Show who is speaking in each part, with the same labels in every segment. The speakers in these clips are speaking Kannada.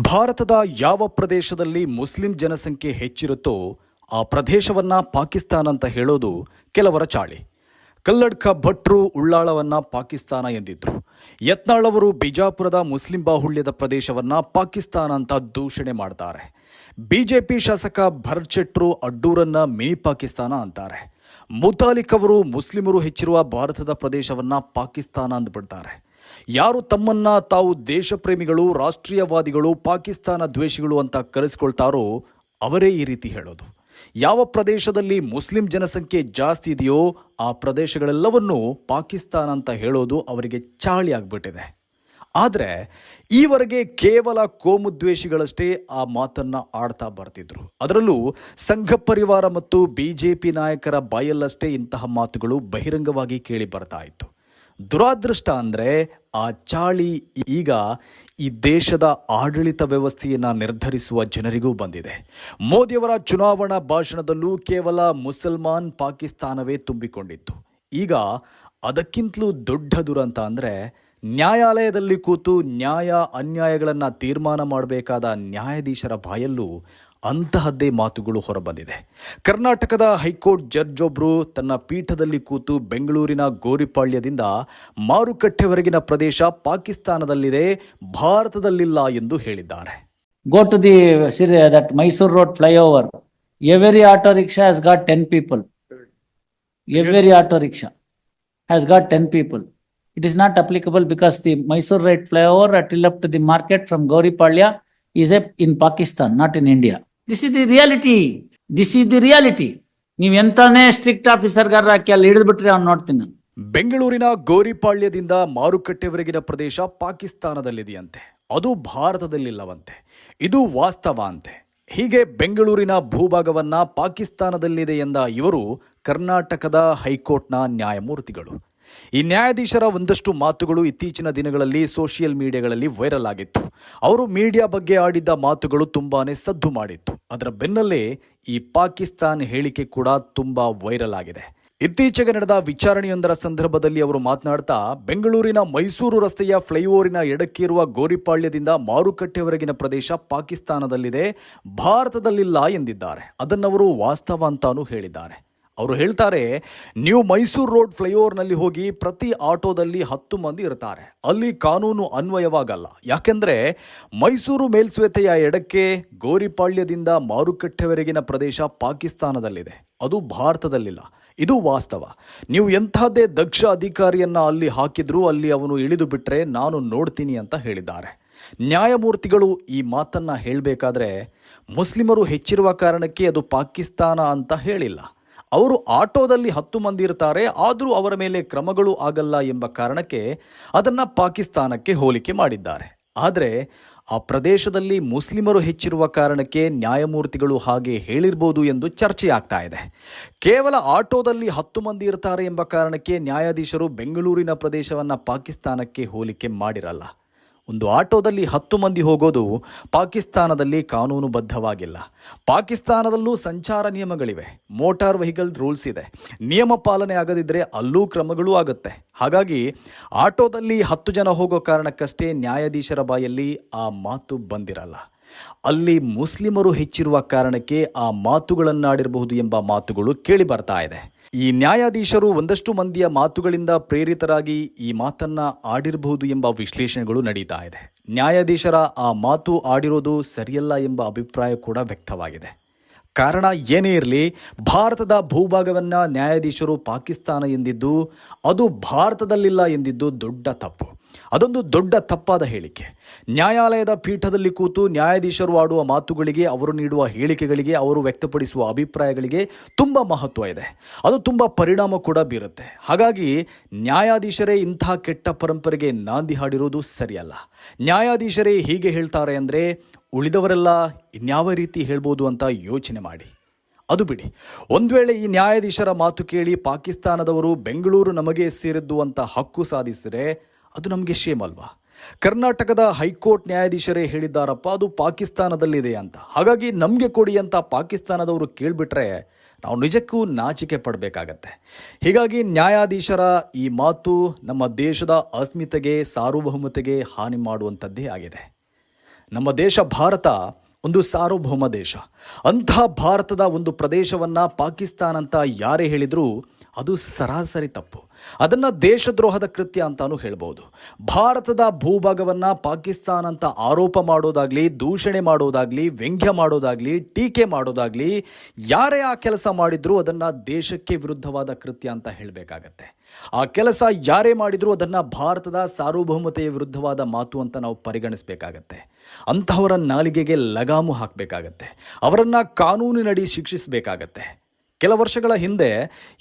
Speaker 1: ಭಾರತದ ಯಾವ ಪ್ರದೇಶದಲ್ಲಿ ಮುಸ್ಲಿಂ ಜನಸಂಖ್ಯೆ ಹೆಚ್ಚಿರುತ್ತೋ ಆ ಪ್ರದೇಶವನ್ನ ಪಾಕಿಸ್ತಾನ ಅಂತ ಹೇಳೋದು ಕೆಲವರ ಚಾಳಿ. ಕಲ್ಲಡ್ಕ ಭಟ್ರು ಉಳ್ಳಾಳವನ್ನ ಪಾಕಿಸ್ತಾನ ಎಂದಿದ್ರು. ಯತ್ನಾಳ್ ಅವರು ಬಿಜಾಪುರದ ಮುಸ್ಲಿಂ ಬಾಹುಳ್ಯದ ಪ್ರದೇಶವನ್ನ ಪಾಕಿಸ್ತಾನ ಅಂತ ದೂಷಣೆ ಮಾಡ್ತಾರೆ. ಬಿಜೆಪಿ ಶಾಸಕ ಭರತ್ ಶೆಟ್ರು ಅಡ್ಡೂರನ್ನ ಮಿನಿ ಪಾಕಿಸ್ತಾನ ಅಂತಾರೆ. ಮುತಾಲಿಕ್ ಅವರು ಮುಸ್ಲಿಮರು ಹೆಚ್ಚಿರುವ ಭಾರತದ ಪ್ರದೇಶವನ್ನ ಪಾಕಿಸ್ತಾನ ಅಂದ್ಬಿಡ್ತಾರೆ. ಯಾರು ತಮ್ಮನ್ನ ತಾವು ದೇಶಪ್ರೇಮಿಗಳು, ರಾಷ್ಟ್ರೀಯವಾದಿಗಳು, ಪಾಕಿಸ್ತಾನ ದ್ವೇಷಿಗಳು ಅಂತ ಕರೆಸಿಕೊಳ್ತಾರೋ ಅವರೇ ಈ ರೀತಿ ಹೇಳೋದು. ಯಾವ ಪ್ರದೇಶದಲ್ಲಿ ಮುಸ್ಲಿಂ ಜನಸಂಖ್ಯೆ ಜಾಸ್ತಿ ಇದೆಯೋ ಆ ಪ್ರದೇಶಗಳೆಲ್ಲವನ್ನೂ ಪಾಕಿಸ್ತಾನ ಅಂತ ಹೇಳೋದು ಅವರಿಗೆ ಚಾಳಿ ಆಗ್ಬಿಟ್ಟಿದೆ. ಆದರೆ ಈವರೆಗೆ ಕೇವಲ ಕೋಮುದ್ವೇಷಿಗಳಷ್ಟೇ ಆ ಮಾತನ್ನ ಆಡ್ತಾ ಬರ್ತಿದ್ರು. ಅದರಲ್ಲೂ ಸಂಘ ಪರಿವಾರ ಮತ್ತು ಬಿಜೆಪಿ ನಾಯಕರ ಬಾಯಲ್ಲಷ್ಟೇ ಇಂತಹ ಮಾತುಗಳು ಬಹಿರಂಗವಾಗಿ ಕೇಳಿ ಬರ್ತಾ ಇತ್ತು. ದುರಾದೃಷ್ಟ ಅಂದರೆ ಆ ಚಾಳಿ ಈಗ ಈ ದೇಶದ ಆಡಳಿತ ವ್ಯವಸ್ಥೆಯನ್ನು ನಿರ್ಧರಿಸುವ ಜನರಿಗೂ ಬಂದಿದೆ. ಮೋದಿಯವರ ಚುನಾವಣಾ ಭಾಷಣದಲ್ಲೂ ಕೇವಲ ಮುಸಲ್ಮಾನ್ ಪಾಕಿಸ್ತಾನವೇ ತುಂಬಿಕೊಂಡಿತ್ತು. ಈಗ ಅದಕ್ಕಿಂತಲೂ ದೊಡ್ಡ ದುರಂತ ಅಂದ್ರೆ ನ್ಯಾಯಾಲಯದಲ್ಲಿ ಕೂತು ನ್ಯಾಯ ಅನ್ಯಾಯಗಳನ್ನು ತೀರ್ಮಾನ ಮಾಡಬೇಕಾದ ನ್ಯಾಯಾಧೀಶರ ಬಾಯಲ್ಲೂ ಅಂತಹದ್ದೇ ಮಾತುಗಳು ಹೊರಬಂದಿದೆ. ಕರ್ನಾಟಕದ ಹೈಕೋರ್ಟ್ ಜಡ್ಜ್ ಒಬ್ರು ತನ್ನ ಪೀಠದಲ್ಲಿ ಕೂತು ಬೆಂಗಳೂರಿನ ಗೋರಿಪಾಳ್ಯದಿಂದ ಮಾರುಕಟ್ಟೆವರೆಗಿನ ಪ್ರದೇಶ ಪಾಕಿಸ್ತಾನದಲ್ಲಿದೆ, ಭಾರತದಲ್ಲಿಲ್ಲ ಎಂದು ಹೇಳಿದ್ದಾರೆ.
Speaker 2: Go to the that Mysore road flyover every auto rickshaw has got ten people every auto rickshaw has got ten people. It is not applicable because the Mysore right flyover till up to the market from Gauripalya is a in Pakistan, not in India. This is the reality. This is the reality. ನೀವ್ ಎಂತಾನೇ ಸ್ಟ್ರಿಕ್ಟ್ ಆಫೀಸರ್ಗಾರ ಅಲ್ಲಿ ಹಿಡಿದು ಬಿಟ್ರೆ ಅವ್ನು ನೋಡ್ತೀನಿ ನಾನು
Speaker 1: ಬೆಂಗಳೂರಿನ ಗೌರಿಪಾಳ್ಯದಿಂದ ಮಾರುಕಟ್ಟೆವರೆಗಿನ ಪ್ರದೇಶ ಪಾಕಿಸ್ತಾನದಲ್ಲಿದೆಯಂತೆ ಅದು ಭಾರತದಲ್ಲಿಲ್ಲವಂತೆ ಇದು ವಾಸ್ತವ ಅಂತೆ ಹೀಗೆ ಬೆಂಗಳೂರಿನ ಭೂಭಾಗವನ್ನ ಪಾಕಿಸ್ತಾನದಲ್ಲಿದೆ ಎಂದ ಇವರು ಕರ್ನಾಟಕದ ಹೈಕೋರ್ಟ್ನ ನ್ಯಾಯಮೂರ್ತಿಗಳು ಈ ನ್ಯಾಯಾಧೀಶರ ಒಂದಷ್ಟು ಮಾತುಗಳು ಇತ್ತೀಚಿನ ದಿನಗಳಲ್ಲಿ ಸೋಷಿಯಲ್ ಮೀಡಿಯಾಗಳಲ್ಲಿ ವೈರಲ್ ಆಗಿತ್ತು. ಅವರು ಮೀಡಿಯಾ ಬಗ್ಗೆ ಆಡಿದ್ದ ಮಾತುಗಳು ತುಂಬಾನೇ ಸದ್ದು ಮಾಡಿತ್ತು. ಅದರ ಬೆನ್ನಲ್ಲೇ ಈ ಪಾಕಿಸ್ತಾನ್ ಹೇಳಿಕೆ ಕೂಡ ತುಂಬಾ ವೈರಲ್ ಆಗಿದೆ. ಇತ್ತೀಚೆಗೆ ನಡೆದ ವಿಚಾರಣೆಯೊಂದರ ಸಂದರ್ಭದಲ್ಲಿ ಅವರು ಮಾತನಾಡ್ತಾ, ಬೆಂಗಳೂರಿನ ಮೈಸೂರು ರಸ್ತೆಯ ಫ್ಲೈಓವರಿನ ಎಡಕ್ಕಿರುವ ಗೋರಿಪಾಳ್ಯದಿಂದ ಮಾರುಕಟ್ಟೆವರೆಗಿನ ಪ್ರದೇಶ ಪಾಕಿಸ್ತಾನದಲ್ಲಿದೆ, ಭಾರತದಲ್ಲಿಲ್ಲ ಎಂದಿದ್ದಾರೆ. ಅದನ್ನವರು ವಾಸ್ತವ ಅಂತಾನೂ ಹೇಳಿದ್ದಾರೆ. ಅವರು ಹೇಳ್ತಾರೆ, ನೀವು ಮೈಸೂರು ರೋಡ್ ಫ್ಲೈಓವರ್ನಲ್ಲಿ ಹೋಗಿ ಪ್ರತಿ ಆಟೋದಲ್ಲಿ ಹತ್ತು ಮಂದಿ ಇರ್ತಾರೆ. ಅಲ್ಲಿ ಕಾನೂನು ಅನ್ವಯವಾಗಲ್ಲ. ಯಾಕೆಂದರೆ ಮೈಸೂರು ಮೇಲ್ಸೇತುವೆಯ ಎಡಕ್ಕೆ ಗೋರಿಪಾಳ್ಯದಿಂದ ಮಾರುಕಟ್ಟೆವರೆಗಿನ ಪ್ರದೇಶ ಪಾಕಿಸ್ತಾನದಲ್ಲಿದೆ. ಅದು ಭಾರತದಲ್ಲಿಲ್ಲ. ಇದು ವಾಸ್ತವ. ನೀವು ಎಂಥದ್ದೇ ದಕ್ಷ ಅಧಿಕಾರಿಯನ್ನು ಅಲ್ಲಿ ಹಾಕಿದ್ರೂ ಅಲ್ಲಿ ಅವನು ಇಳಿದು ಬಿಟ್ಟರೆ ನಾನು ನೋಡ್ತೀನಿ ಅಂತ ಹೇಳಿದ್ದಾರೆ. ನ್ಯಾಯಮೂರ್ತಿಗಳು ಈ ಮಾತನ್ನ ಹೇಳಬೇಕಾದ್ರೆ, ಮುಸ್ಲಿಮರು ಹೆಚ್ಚಿರುವ ಕಾರಣಕ್ಕೆ ಅದು ಪಾಕಿಸ್ತಾನ ಅಂತ ಹೇಳಿಲ್ಲ. ಅವರು ಆಟೋದಲ್ಲಿ ಹತ್ತು ಮಂದಿ ಇರ್ತಾರೆ, ಆದರೂ ಅವರ ಮೇಲೆ ಕ್ರಮಗಳು ಆಗಲ್ಲ ಎಂಬ ಕಾರಣಕ್ಕೆ ಅದನ್ನು ಪಾಕಿಸ್ತಾನಕ್ಕೆ ಹೋಲಿಕೆ ಮಾಡಿದ್ದಾರೆ. ಆದರೆ ಆ ಪ್ರದೇಶದಲ್ಲಿ ಮುಸ್ಲಿಮರು ಹೆಚ್ಚಿರುವ ಕಾರಣಕ್ಕೆ ನ್ಯಾಯಮೂರ್ತಿಗಳು ಹಾಗೆ ಹೇಳಿರ್ಬೋದು ಎಂದು ಚರ್ಚೆ ಆಗ್ತಾ ಇದೆ. ಕೇವಲ ಆಟೋದಲ್ಲಿ ಹತ್ತು ಮಂದಿ ಇರ್ತಾರೆ ಎಂಬ ಕಾರಣಕ್ಕೆ ನ್ಯಾಯಾಧೀಶರು ಬೆಂಗಳೂರಿನ ಪ್ರದೇಶವನ್ನು ಪಾಕಿಸ್ತಾನಕ್ಕೆ ಹೋಲಿಕೆ ಮಾಡಿರಲ್ಲ. ಒಂದು ಆಟೋದಲ್ಲಿ ಹತ್ತು ಮಂದಿ ಹೋಗೋದು ಪಾಕಿಸ್ತಾನದಲ್ಲಿ ಕಾನೂನುಬದ್ಧವಾಗಿಲ್ಲ. ಪಾಕಿಸ್ತಾನದಲ್ಲೂ ಸಂಚಾರ ನಿಯಮಗಳಿವೆ. ಮೋಟಾರ್ ವೆಹಿಕಲ್ ರೂಲ್ಸ್ ಇದೆ. ನಿಯಮ ಪಾಲನೆ ಆಗದಿದ್ದರೆ ಅಲ್ಲೂ ಕ್ರಮಗಳು ಆಗುತ್ತೆ. ಹಾಗಾಗಿ ಆಟೋದಲ್ಲಿ ಹತ್ತು ಜನ ಹೋಗೋ ಕಾರಣಕ್ಕಷ್ಟೇ ನ್ಯಾಯಾಧೀಶರ ಬಾಯಲ್ಲಿ ಆ ಮಾತು ಬಂದಿರಲ್ಲ. ಅಲ್ಲಿ ಮುಸ್ಲಿಮರು ಹೆಚ್ಚಿರುವ ಕಾರಣಕ್ಕೆ ಆ ಮಾತುಗಳನ್ನಾಡಿರಬಹುದು ಎಂಬ ಮಾತುಗಳು ಕೇಳಿ ಬರ್ತಾ ಇದೆ. ಈ ನ್ಯಾಯಾಧೀಶರು ಒಂದಷ್ಟು ಮಂದಿಯ ಮಾತುಗಳಿಂದ ಪ್ರೇರಿತರಾಗಿ ಈ ಮಾತನ್ನ ಆಡಿರಬಹುದು ಎಂಬ ವಿಶ್ಲೇಷಣೆಗಳು ನಡೀತಾ ಇದೆ. ನ್ಯಾಯಾಧೀಶರ ಆ ಮಾತು ಆಡಿರೋದು ಸರಿಯಲ್ಲ ಎಂಬ ಅಭಿಪ್ರಾಯ ಕೂಡ ವ್ಯಕ್ತವಾಗಿದೆ. ಕಾರಣ ಏನೇ ಇರಲಿ, ಭಾರತದ ಭೂಭಾಗವನ್ನು ನ್ಯಾಯಾಧೀಶರು ಪಾಕಿಸ್ತಾನ ಎಂದಿದ್ದು, ಅದು ಭಾರತದಲ್ಲಿಲ್ಲ ಎಂದಿದ್ದು ದೊಡ್ಡ ತಪ್ಪು. ಅದೊಂದು ದೊಡ್ಡ ತಪ್ಪಾದ ಹೇಳಿಕೆ. ನ್ಯಾಯಾಲಯದ ಪೀಠದಲ್ಲಿ ಕೂತು ನ್ಯಾಯಾಧೀಶರು ಆಡುವ ಮಾತುಗಳಿಗೆ, ಅವರು ನೀಡುವ ಹೇಳಿಕೆಗಳಿಗೆ, ಅವರು ವ್ಯಕ್ತಪಡಿಸುವ ಅಭಿಪ್ರಾಯಗಳಿಗೆ ತುಂಬ ಮಹತ್ವ ಇದೆ. ಅದು ತುಂಬ ಪರಿಣಾಮ ಕೂಡ ಬೀರುತ್ತೆ. ಹಾಗಾಗಿ ನ್ಯಾಯಾಧೀಶರೇ ಇಂಥ ಕೆಟ್ಟ ಪರಂಪರೆಗೆ ನಾಂದಿ ಹಾಡಿರೋದು ಸರಿಯಲ್ಲ. ನ್ಯಾಯಾಧೀಶರೇ ಹೀಗೆ ಹೇಳ್ತಾರೆ ಅಂದರೆ, ಉಳಿದವರೆಲ್ಲ ಇನ್ಯಾವ ರೀತಿ ಹೇಳ್ಬೋದು ಅಂತ ಯೋಚನೆ ಮಾಡಿ. ಅದು ಬಿಡಿ. ಒಂದು ವೇಳೆ ಈ ನ್ಯಾಯಾಧೀಶರ ಮಾತು ಕೇಳಿ ಪಾಕಿಸ್ತಾನದವರು ಬೆಂಗಳೂರು ನಮಗೆ ಸೇರಿದ್ದು ಅಂತ ಹಕ್ಕು ಸಾಧಿಸಿದರೆ ಅದು ನಮಗೆ ಶೇಮ್ ಅಲ್ವಾ? ಕರ್ನಾಟಕದ ಹೈಕೋರ್ಟ್ ನ್ಯಾಯಾಧೀಶರೇ ಹೇಳಿದ್ದಾರಪ್ಪ, ಅದು ಪಾಕಿಸ್ತಾನದಲ್ಲಿದೆ ಅಂತ. ಹಾಗಾಗಿ ನಮಗೆ ಕೊಡಿ ಅಂತ ಪಾಕಿಸ್ತಾನದವರು ಕೇಳಿಬಿಟ್ರೆ ನಾವು ನಿಜಕ್ಕೂ ನಾಚಿಕೆ ಪಡಬೇಕಾಗತ್ತೆ. ಹೀಗಾಗಿ ನ್ಯಾಯಾಧೀಶರ ಈ ಮಾತು ನಮ್ಮ ದೇಶದ ಅಸ್ಮಿತೆಗೆ, ಸಾರ್ವಭೌಮತೆಗೆ ಹಾನಿ ಮಾಡುವಂಥದ್ದೇ ಆಗಿದೆ. ನಮ್ಮ ದೇಶ ಭಾರತ ಒಂದು ಸಾರ್ವಭೌಮ ದೇಶ. ಅಂಥ ಭಾರತದ ಒಂದು ಪ್ರದೇಶವನ್ನು ಪಾಕಿಸ್ತಾನ ಅಂತ ಯಾರೇ ಹೇಳಿದರೂ ಅದು ಸರಾಸರಿ ತಪ್ಪು. ಅದನ್ನ ದೇಶದ್ರೋಹದ ಕೃತ್ಯ ಅಂತಾನೂ ಹೇಳ್ಬೋದು. ಭಾರತದ ಭೂಭಾಗವನ್ನ ಪಾಕಿಸ್ತಾನ ಅಂತ ಆರೋಪ ಮಾಡೋದಾಗ್ಲಿ, ದೂಷಣೆ ಮಾಡೋದಾಗ್ಲಿ, ವ್ಯಂಗ್ಯ ಮಾಡೋದಾಗ್ಲಿ, ಟೀಕೆ ಮಾಡೋದಾಗ್ಲಿ, ಯಾರೇ ಆ ಕೆಲಸ ಮಾಡಿದರೂ ಅದನ್ನ ದೇಶಕ್ಕೆ ವಿರುದ್ಧವಾದ ಕೃತ್ಯ ಅಂತ ಹೇಳಬೇಕಾಗತ್ತೆ. ಆ ಕೆಲಸ ಯಾರೇ ಮಾಡಿದರೂ ಅದನ್ನ ಭಾರತದ ಸಾರ್ವಭೌಮತೆಯ ವಿರುದ್ಧವಾದ ಮಾತು ಅಂತ ನಾವು ಪರಿಗಣಿಸಬೇಕಾಗತ್ತೆ. ಅಂತಹವರ ನಾಲಿಗೆಗೆ ಲಗಾಮು ಹಾಕಬೇಕಾಗತ್ತೆ. ಅವರನ್ನು ಕಾನೂನಿನಡಿ ಶಿಕ್ಷಿಸಬೇಕಾಗತ್ತೆ. ಕೆಲ ವರ್ಷಗಳ ಹಿಂದೆ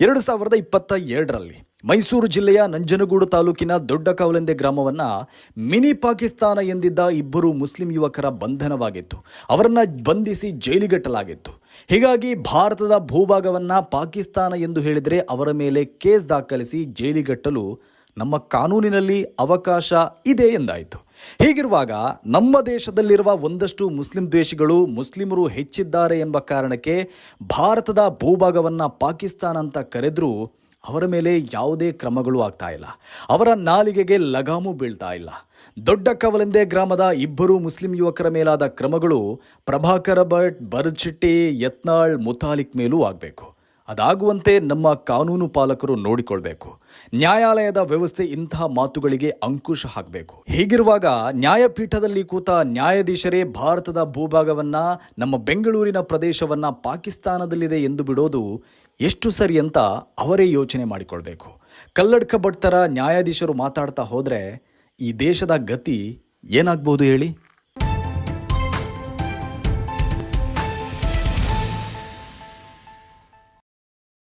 Speaker 1: ಎರಡು ಸಾವಿರದ ಇಪ್ಪತ್ತ ಎರಡರಲ್ಲಿ ಮೈಸೂರು ಜಿಲ್ಲೆಯ ನಂಜನಗೂಡು ತಾಲೂಕಿನ ದೊಡ್ಡ ಕಾವಲೆಂದೆ ಗ್ರಾಮವನ್ನು ಮಿನಿ ಪಾಕಿಸ್ತಾನ ಎಂದಿದ್ದ ಇಬ್ಬರು ಮುಸ್ಲಿಂ ಯುವಕರ ಬಂಧನವಾಗಿತ್ತು. ಅವರನ್ನು ಬಂಧಿಸಿ ಜೈಲಿಗಟ್ಟಲಾಗಿತ್ತು. ಹೀಗಾಗಿ ಭಾರತದ ಭೂಭಾಗವನ್ನು ಪಾಕಿಸ್ತಾನ ಎಂದು ಹೇಳಿದರೆ ಅವರ ಮೇಲೆ ಕೇಸ್ ದಾಖಲಿಸಿ ಜೈಲಿಗಟ್ಟಲು ನಮ್ಮ ಕಾನೂನಿನಲ್ಲಿ ಅವಕಾಶ ಇದೆ ಎಂದಾಯಿತು. ಹೀಗಿರುವಾಗ ನಮ್ಮ ದೇಶದಲ್ಲಿರುವ ಒಂದಷ್ಟು ಮುಸ್ಲಿಂ ದ್ವೇಷಿಗಳು ಮುಸ್ಲಿಮರು ಹೆಚ್ಚಿದ್ದಾರೆ ಎಂಬ ಕಾರಣಕ್ಕೆ ಭಾರತದ ಭೂಭಾಗವನ್ನು ಪಾಕಿಸ್ತಾನ ಅಂತ ಕರೆದ್ರೂ ಅವರ ಮೇಲೆ ಯಾವುದೇ ಕ್ರಮಗಳು ಆಗ್ತಾ ಇಲ್ಲ. ಅವರ ನಾಲಿಗೆಗೆ ಲಗಾಮು ಬೀಳ್ತಾ ಇಲ್ಲ. ದೊಡ್ಡ ಕವಲೆಂದೆ ಗ್ರಾಮದ ಇಬ್ಬರು ಮುಸ್ಲಿಂ ಯುವಕರ ಮೇಲಾದ ಕ್ರಮಗಳು ಪ್ರಭಾಕರ ಭಟ್ ಭರತ್ ಶೆಟ್ಟಿ, ಯತ್ನಾಳ್, ಮುತಾಲಿಕ್ ಮೇಲೂ ಆಗಬೇಕು. ಅದಾಗುವಂತೆ ನಮ್ಮ ಕಾನೂನು ಪಾಲಕರು ನೋಡಿಕೊಳ್ಬೇಕು. ನ್ಯಾಯಾಲಯದ ವ್ಯವಸ್ಥೆ ಇಂತಹ ಮಾತುಗಳಿಗೆ ಅಂಕುಶ ಹಾಕಬೇಕು. ಹೀಗಿರುವಾಗ ನ್ಯಾಯಪೀಠದಲ್ಲಿ ಕೂತ ನ್ಯಾಯಾಧೀಶರೇ ಭಾರತದ ಭೂಭಾಗವನ್ನ, ನಮ್ಮ ಬೆಂಗಳೂರಿನ ಪ್ರದೇಶವನ್ನ ಪಾಕಿಸ್ತಾನದಲ್ಲಿದೆ ಎಂದು ಬಿಡೋದು ಎಷ್ಟು ಸರಿ ಅಂತ ಅವರೇ ಯೋಚನೆ ಮಾಡಿಕೊಳ್ಬೇಕು. ಕಲ್ಲಡ್ಕ ಭಟ್ತರ ನ್ಯಾಯಾಧೀಶರು ಮಾತಾಡ್ತಾ ಹೋದರೆ ಈ ದೇಶದ ಗತಿ ಏನಾಗ್ಬೋದು ಹೇಳಿ?